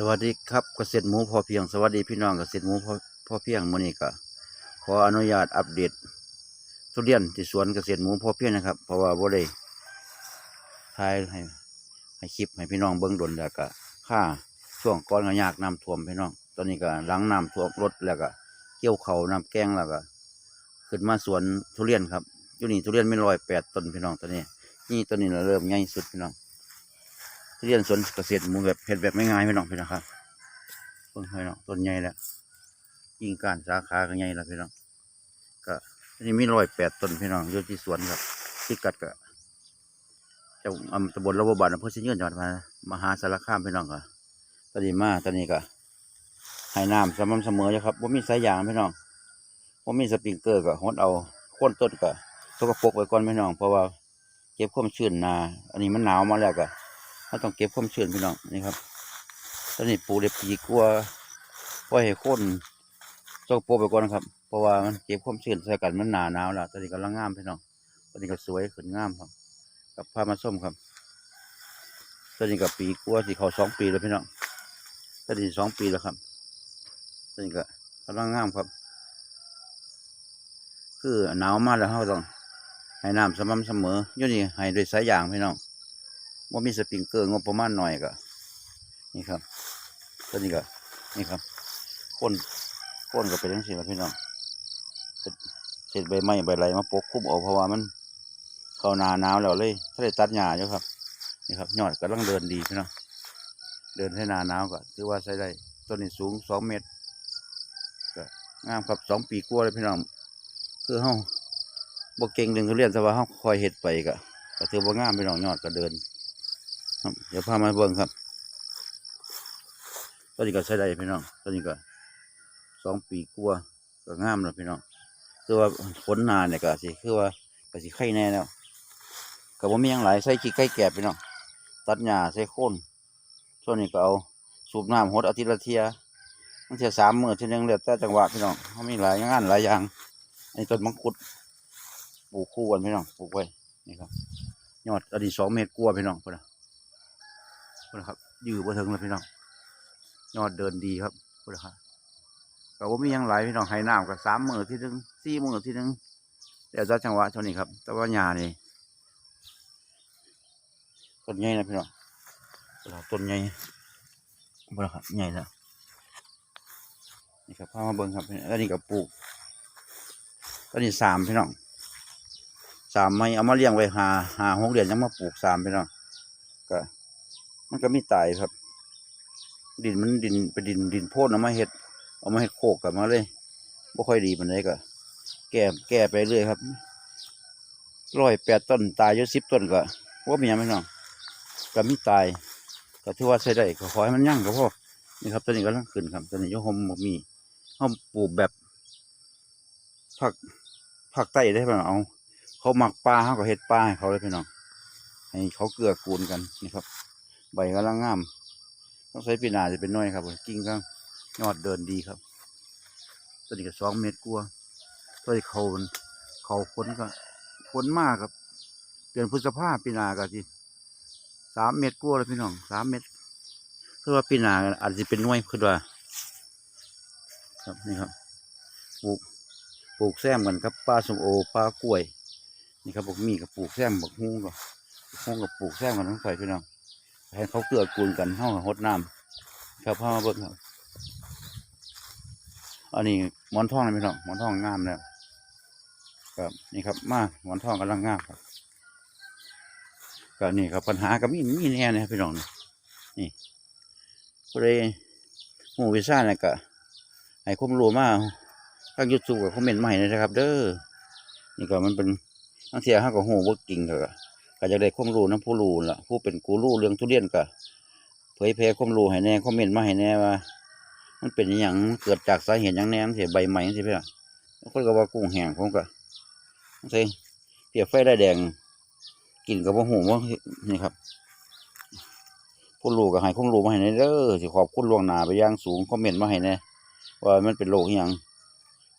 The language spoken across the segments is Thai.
สวัสดีครับเกษตรหมูพอเพียงสวัสดีพี่น้องเกษตรหมูพอพอเพียงมื้อนี้ก็ขออนุญาตอัปเดตทุเรียนที่สวนเกษตรหมูพอเพียงนะครับ เพราะว่าบ่ได้ถ่ายให้ให้คลิปให้พี่น้องเบิ่งดนแล้วก็ค่าช่วงก่อนก็ยากน้ำท่วมพี่น้อง ตอนนี้ก็หลังน้ำท่วมรถแล้วก็เกี่ยวเขาน้ำแกงแล้วก็ขึ้นมาสวนทุเรียนครับอยู่นี่ทุเรียนไม่ร้อยแปดต้นพี่น้องตอนนี้ นี่ต้นนี้เราเริ่มใหญ่สุดพี่น้อง เรียนสวนเกษตรมูแบบเห็ดแบบไม่ง่ายพี่น้องพี่น้องครับเพิ่งให้น้องต้นใหญ่แล้วยิ่งการสาขาก็ใหญ่แล้วพี่น้องก็นนี้มีร้อยแปดต้นพี่น้องอยู่ที่สวนครับที่กัดก็เจ้าอำตำบลระบบบานอำเภอสิงห์ยืนจังหวัดมหาสารคามพี่น้องก็ตอนนี้มาตอนนี้ก็ให้น้ำสม่ำเสมออยู่ครับว่ามีสายยางพี่น้องว่ามีสปริงเกอร์ก็หดเอาโค่นต้นก็สกปรกไว้ก่อนพี่น้อง เพราะว่าเก็บความชื้นนา อันนี้มันหนาวมาแล้วก็ เราต้องเก็บความชื้นพี่น้องนี่ครับตอนนี้ปลูกได้ปีกว่าปล่อยให้โคนโจกโปไปก่อนนะครับ เพราะว่ามันเก็บความชื้นใส่กันมันหนาหนาวแล้วตอนนี้กำลังงามพี่น้องตอนนี้ก็สวยขึ้นงามครับ กับผ้ามาส้มครับตอนนี้ก็ปีกว่าที่เขาสองปีแล้วพี่น้องตอนนี้สองปีแล้วครับตอนนี้ก็กำลังงามครับ คือหนาวมากแล้วเราต้องให้น้ำสม่ำเสมอยู่นี่ให้ด้วยสายยางพี่น้อง ว่ามีสปริงเกอร์งบประมาณหน่อยก็นี่ครับตัวนี้ก็นี่ครับพ่นพ่นก็เป็นทั้งสี่พี่น้องเป็นเศษใบไม้ใบไรมาปกคลุมเอาเพราะว่ามันเข้านาหนาวแล้วเลยถ้าได้ตัดหญ้าอยู่ครับนี่ครับยอดกำลังเดินดีพี่น้องเดินให้นาหนาวก็ถือว่าใช้ได้ต้นนี้สูงสองเมตรก็งามครับสองปีกว่าเลยพี่น้องคือเฮาบกเก่งดึงทุเรียนแต่ว่าเฮาคอยเห็ดไปก็ก็ถือว่างามพี่น้องยอดก็เดิน ครับเดี๋ยวพามาเบิ่งครับตอนนี้ก็ใช้ได้พี่น้องตอนนี้ก็สองปีกว่าก็งามแล้วพี่น้องคือว่าฝนนานเนี่ยก็สิคือว่าก็สิไข่แน่แล้วก็บ่มีหยังหลายใส่ขี้ไก่แกบพี่น้องตัดหญ้าใส่โคนส่วนนี้ก็เอาสูบน้ำหดอาทิตย์ละเทียมันเทียสามมื้อเทียนึงแล้วแต่จังหวะพี่น้องเขามีหลายงานหลายอย่างไอ้ต้นมังคุดปลูกคู่กันพี่น้องปลูกไว้นี่ครับยอดอดีตสองเมตรกว่าพี่น้องพุ่นนะ นนะครับยืดบ่ถึงเลยพี่น้องยอดเดินดีครับพุ่นนครับก็ว่ามียังไหลพี่น้องให้น้ำกับสามมือที่หนึงสี่มือที่หนึงเดี๋ยวจะจังหวะเท่านี้ครับ แต่ว่าหญ้านี่ต้นใหญ่นะพี่น้องต้นใหญ่พุ่นนครับใหญ่แล้วนี่ครับพามาเบิ่งครับอันนี้ก็ปลูกอันนี้สามพี่น้องสามไม้เอามาเลี้ยงไว้หาหาหกเดือนยังมาปลูกสามพี่น้องก็ มันก็มีตายครับ ดินมันดินเป็นดินดินโพนเอามาเห็ดเอามาเห็ดโคกกลับมาเลยบ่ค่อยดีมันเลยก็ แก้แก้ไปเรื่อยครับร้อยแปดต้นตายยู่สิบต้นก็ว่ามีหยังไหมน้องก็มีตายก็ถือว่าใช้ได้ก็ขอให้มันยั่งก็พอนี่ครับตอนนี้ก็ลังขึ้นครับตอนนี้โยหมบ่มีห้องปลูกแบบผักผักไต้ได้ไหมเอา เขาหมักปลาเขาก็เห็ดปลาให้เขาเลยพี่น้องให้เขาเกลือกูลกันนี่ครับ ใบกำลังงาม ต้องใช้ปีนาจะเป็นน้อยครับกิ่งก็ยอดเดินดีครับต้นนี้ก็สองเมตรกว่าต้นนี้เขาเขาฝนก็ฝนมากครับเดือนพฤษภาปีนาก็ที่สามเมตรกว่าเลยพี่น้องสามเมตรคือว่าปีนาอาจจะเป็นน้อยคือว่า ครับนี่ครับปลูกปลูกแซมกันครับปลาส้มโอปลากล้วย นี่ครับบอกมีกับปลูกแซมบักฮุ้งก็ฮุ้งกับปลูกแซมกันทั้งไฟพี่น้อง ให้เขาเกลือกูลกันเท่าหดน้ำครับพ่อมาเบิ่งครับอันนี้หมอนทองเลยพี่น้องหมอนทองงามแล้วครับนี่ครับมาหมอนทองกำลังงามครับก็นี่ครับปัญหาก็มีมีแน่นะครับพี่น้องนี่ก็เลยหูวิซ่าเนี่ยก็ให้ความรู้มาทางยูทูบกับคอมเมนต์ให้นะครับ เด้อนี่ก็มันเป็นบางทีเขาก็หูว่ากิ่งก็ ก็จะได้ความรู้นะผู้รู้ล่ะผู้เป็นกูรู้เรื่องทุเรียนก็เผยแพร่ความรู้ให้แน่คอมเมนต์มาให้แน่ว่า มันเป็นอย่างเกิดจากสาเหตุอย่างแน่เสียใบใหม่สิพี่ล่ะคนก็ว่ากุ้งแห้งผมก็ใช่เสียไฟได้แดงกินกับว่าหูว่านี่ครับผู้รู้ก็ให้ความรู้มาให้แน่เด้อสิขอบคุณล่วงหน้าไปย่างสูงคอมเมนต์มาให้แน่ว่ามันเป็นโรคอย่าง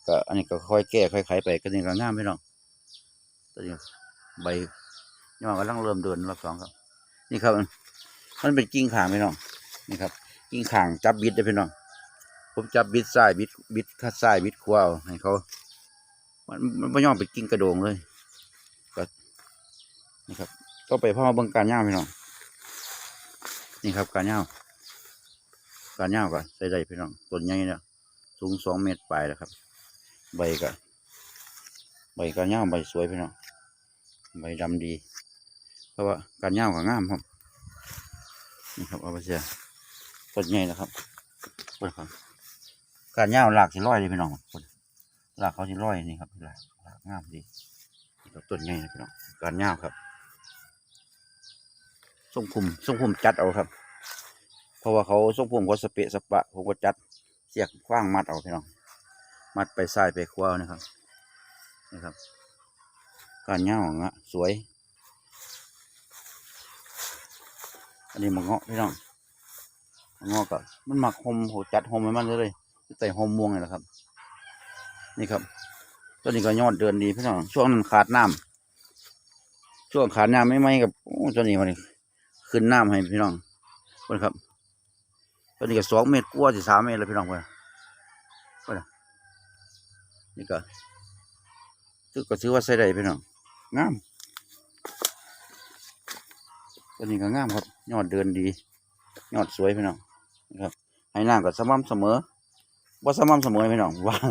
ก็อันนี้ก็ค่อยแก้ค่อยไขไปก็นี่ก็งามพี่น้องตอนนี้ใบ ยอดกำลังเริ่มเดินรอบสองครับ นี่ครับ มันเป็นกิ่งขางพี่น้องนี่ครับ กิ้งขางจับบิดได้พี่น้องผมจับบิดซ้ายบิดบิดข้างซ้ายบิดขวาเอาให้เขา มันมันไม่ยอมไปกิ้งกระโดงเลยก็นี่ครับก็ไปพ่อเบิ่งการย่างพี่น้องนี่ครับการย่างการย่างก็ใส่ได้พี่น้องต้นใหญ่เนี่ยสูงสองเมตรปลายแล้วครับ ใบก็ใบการย่างใบสวยพี่น้องใบดำดี ราะว่าการย่างก็งามครับนี่ครับเอาไปเสียต้นใหญ่แล้วครับเปิดครับ การย่างหลากสิร้อยเลยพี่น้องคนหลากเขาสิร้อยนี่ครับหลากหลากงามดีนี่ครับต้นใหญ่นะพี่น้องการย่างครับทรงคุมทรงคุมจัดเอาครับ เพราะว่าเขาทรงคุมเขาสเปะสปะผมก็จัดเสียกคว้างมัดเอาพี่น้องมัดไปซ้ายไปขวานะครับนี่ครับ การย่างของอะสวย อันนี้มันเงาะพี่น้องมะเงาะก็มันหมักหอมโหจัดหอมให้มันเลยใส่หอมม่วงนี่แหละครับ นี่ครับต้นนี้ก็ยอดเดือนดีพี่น้องช่วงนั้นขาดน้ำช่วงขาดน้ำไม่ไหมกับโอ้ต้นนี้มันขึ้นน้ำให้พี่น้องคนครับต้นนี้ก็สองเมตรกว่าสิสามเมตรเลยพี่น้องเพื่อนเพื่อนนี่ก็ถือก็ถือว่าใส่ได้พี่น้องงาม ต้นนี้ก็งามครับ ยอดเดินดี ยอดสวยพี่น้องนะครับให้น้ำก็สม่ำเสมอว่าสม่ำเสมอพี่น้องว่าง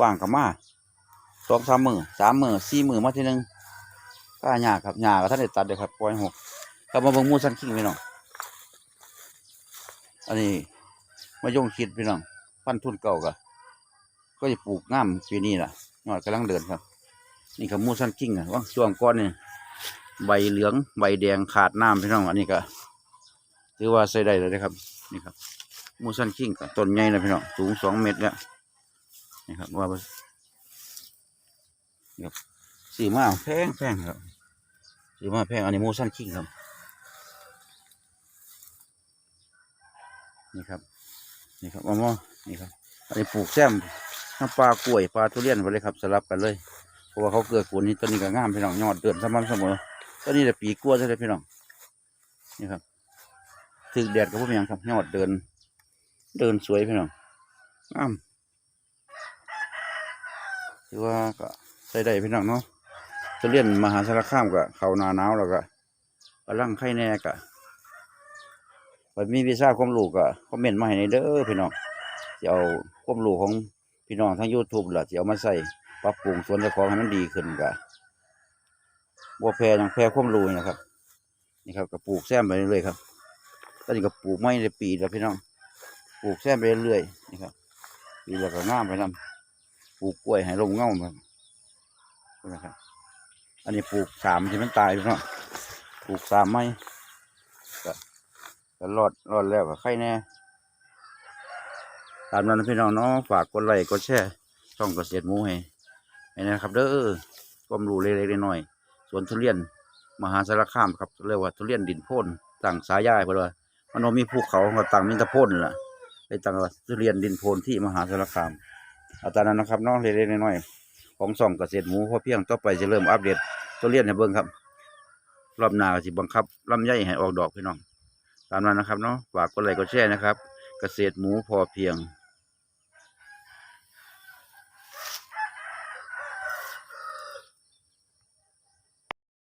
ว่างกับมาสองสามมือสามมือสี่มือมาทีหนึงก็หญ้าครับหญ้าก็ท่านได้ตัดเลยครับปล่อยหกครับมาเบิ่งมูสันคิงพี่น้องอันนี้มายงคิดพี่น้องพันทุนเก่าก็ก็จะปลูกง่ามปีนี้ล่ะยอดกำลังเดินครับ นี่ครับมูสันคิงอะว่างช่วงก้อนนี่ ใบเหลืองใบแดงขาดน้ำพี่น้องอันนี้ก็ถือว่าใส่ได้เลยนะครับ นี่ครับมูสันคิงกับต้นใหญ่นะพี่น้องสูงสองเมตรแล้วนี่ครับว่าไปนี่ครับสีมาแพงแพงครับสีมาแพงอันนี้มูสันคิงครับนี่ครับนี่ครับมม่วงนี่ครับอันนี้ปลูกแซมน้ำปลากล้วยปลาทุเรียนไปเลยครับสลับกันเลยเพราะว่าเขาเกลือกูลนี่ต้นนี้ก็งามพี่น้องยอดเดือนสม่ำเสมอ ต้นนี้แต่ปีกลัวใช่ไหมพี่น้องนี่ครับถึกแดดก็พวกยังครับยอดเดิน เดินสวยพี่น้องงามถือว่าก็ใส่ได้พี่น้องเนาะจะเรียนมหาสารคามกับเขานาหนาวแล้วก็กำลังไข่แน่กะไปมีวีซ่าความรู้ก็คอมเมนต์มาให้ในเด้อพี่น้องจะเอาความรู้ของพี่น้องทั้งยูทูบล่ะจะเอามาใส่ปรับปรุงส่วนเจ้าของให้มันดีขึ้นกะ บัวแพรยังแพรความรู้นี่นะครับ นี่ครับก็ปลูกแซมไปเรื่อยๆครับตอนนี้ก็ปลูกไม้ในปีแล้วพี่น้อง ปลูกแซมไปเรื่อยๆนี่ครับปีแล้วก็งามไปนำปลูกกล้วยให้ลมเงาครับนะครับ อันนี้ปลูกสามที่มันตายพี่น้องปลูกสามไม้ก็ก็รอดรอดแล้วก็ไข่แน่ตามนั้นพี่น้องเนาะฝากกดไลค์กดแชร์ช่องเกษตรหมูให้ให้นะครับ เด้อความรู้เล็กๆน้อยๆ สวนทุเรียน มหาสารคามครับเรียกว่าทุเรียนดินโพ่นตั้งสายย่ายเพราะว่ามันมีภูเขาตั้งมิตรโพ่นล่ะเลยตั้งทุเรียนดินโพ่นที่มหาสารคามอาจารย์นั้นนะครับน้องเล็กๆน้อยๆของส่องเกษตรหมูพอเพียงต่อไปจะเริ่มอัปเดตทุเรียนให้เบิ่งครับรอบหน้าสิบังคับลำไยให้ออกดอกพี่น้องตามนั้นนะครับเนาะฝากกดไลค์กดแชร์นะครับ เกษตรหมูพอเพียง